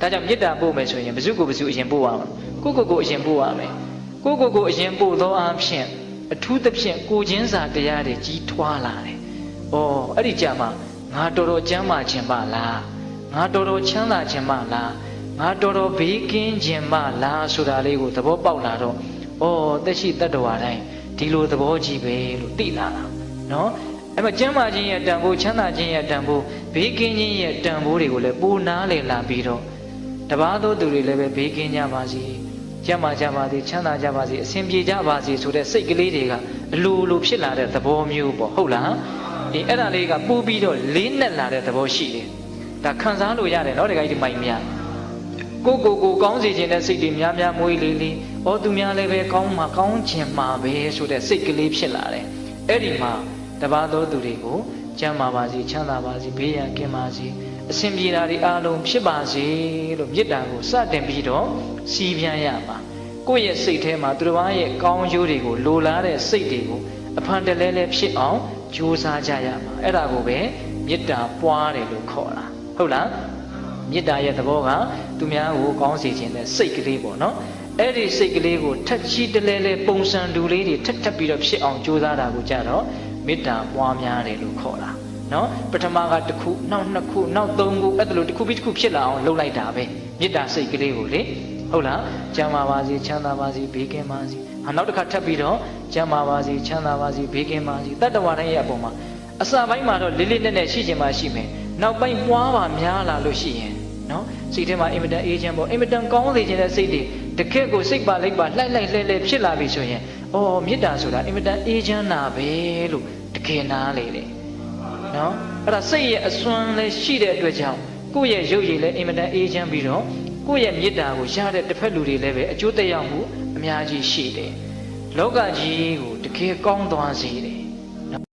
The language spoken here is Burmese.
ဒါကြောင့်မေတ္တာပို့မယ်ဆိုရင်ဘယ်သူကိုဘယ်သူအရင်ပို့ရမလဲကိုကိုကိုအရင်ပို့ရမယ်ကိုကိုကိုအရင်ပို့သောအားဖြင့်အထူးသဖြင့်ကိုချင်းစာတရားတွေကြီးထွားလာတယ်။အော်အဲ့ဒီကြမှာငါတော်တော်ကျမ်းမာခြင်းပါလားငါတော်တော်ချမ်းသာခြင်းပါလားငါတော်တော်ဘေးကင်းခြင်းပါလားဆိုတာလေးကိုသဘောပေါက်လာတော့အော်သက်ရှိတတ္တဝါတိုင်းဒီလိုသဘောကြီးပဲလို့သိလာတာနော်အဲ့မှာကျမ်းမာခြင်းရဲ့တန်ဖိုးချမ်းသာခြင်းရဲ့တန်ဖိုးဘေးကင်းခြင်းရဲ့တန်ဖိုးတွေကိုလည်းပိုနားလည်လာပြီးတော့ တပားသောသူတွေလည်းပဲဘေးကင်းကြပါစေကျမ်းမာကြပါစေချမ်းသာကြပါစေအဆင်ပြေကြပါစေဆိုတဲ့စိတ်ကလေးတွေကအလိုလိုဖြစ်လာတဲ့သဘောမျိုးပေါ့ဟုတ်လားဒီအဲ့ဒါလေးကပူပြီးတော့လေးနက်လာတဲ့သဘောရှိတယ်ဒါခံစားလို့ရတယ်နော်တခါကြီးဒီမိုင်များကိုကိုကိုကောင်းစေခြင်းတဲ့စိတ်တွေများများမွေးလေးလေးဩသူများလည်းပဲကောင်းမှာကောင်းခြင်းမှာပဲဆိုတဲ့စိတ်ကလေးဖြစ်လာတယ်အဲ့ဒီမှာတပားသောသူတွေကို ကျမ်းမာပါစေချမ်းသာပါစေဘေးရန်ကင်းပါစေအစဉ်ပြေတာတွေအားလုံးဖြစ်ပါစေလို့မေတ္တာကိုစတင်ပြီးတော့စီးပြန်ရမှာကိုယ့်ရဲ့စိတ်ထဲမှာသူတစ်ပါးရဲ့ကောင်းကျိုးတွေကိုလိုလားတဲ့စိတ်တွေကိုအဖန်တလဲလဲဖြစ်အောင်ကြိုးစားကြရမှာအဲ့ဒါကိုပဲမေတ္တာပွားတယ်လို့ခေါ်တာဟုတ်လားမေတ္တာရဲ့သဘောကသူများကိုကောင်းစေခြင်းတဲ့စိတ်ကလေးပေါ့နော်အဲ့ဒီစိတ်ကလေးကိုထက်ချီတလဲလဲပုံစံတူလေးတွေထက်ထက်ပြီးတော့ဖြစ်အောင်ကြိုးစားတာကိုကြတော့ မေတ္တာပွားများတယ်လို့ခေါ်တာနော်ပထမကတစ်ခုနောက်နှစ်ခုနောက်သုံးခုအဲ့ဒါလိုတစ်ခုပြီးတစ်ခုဖြစ်လာအောင်လုပ်လိုက်တာပဲမေတ္တာစိတ်ကလေးကိုလေဟုတ်လားကျမ်းမာပါစေချမ်းသာပါစေဘေးကင်းပါစေဟာနောက်တစ်ခါထပ်ပြီးတော့ကျမ်းမာပါစေချမ်းသာပါစေဘေးကင်းပါစေတတ္တဝါတိုင်းရဲ့အပေါ်မှာအစပိုင်းမှာတော့လေးလေးနက်နက်ရှိခြင်းမှရှိမယ်နောက်ပိုင်းပွားပါများလာလို့ရှိရင်နော်စိတ်ထဲမှာအင်မတန်အေးချမ်းပေါ့အင်မတန်ကောင်းစေခြင်းတဲ့စိတ်တွေတကယ့်ကိုစိတ်ပါလိုက်ပါလှိုက်လိုက်လှဲလှဲဖြစ်လာပြီဆိုရင် အော်မေတ္တာဆိုတာအင်မတန်အေးချမ်းတာပဲလို့တကယ်နားလေတယ်နော်အဲ့ဒါစိတ်ရဲ့အစွမ်းလည်းရှိတဲ့အတွက်ကြောင့်ကိုယ့်ရဲ့ရုပ်ရည်လည်းအင်မတန်အေးချမ်းပြီးတော့ကိုယ့်ရဲ့မေတ္တာကိုရတဲ့တစ်ဖက်လူတွေလည်းပဲအကျိုးသက်ရောက်မှုအများကြီးရှိတယ်လောကကြီးကိုတကယ်ကောင်းသွားစေတယ်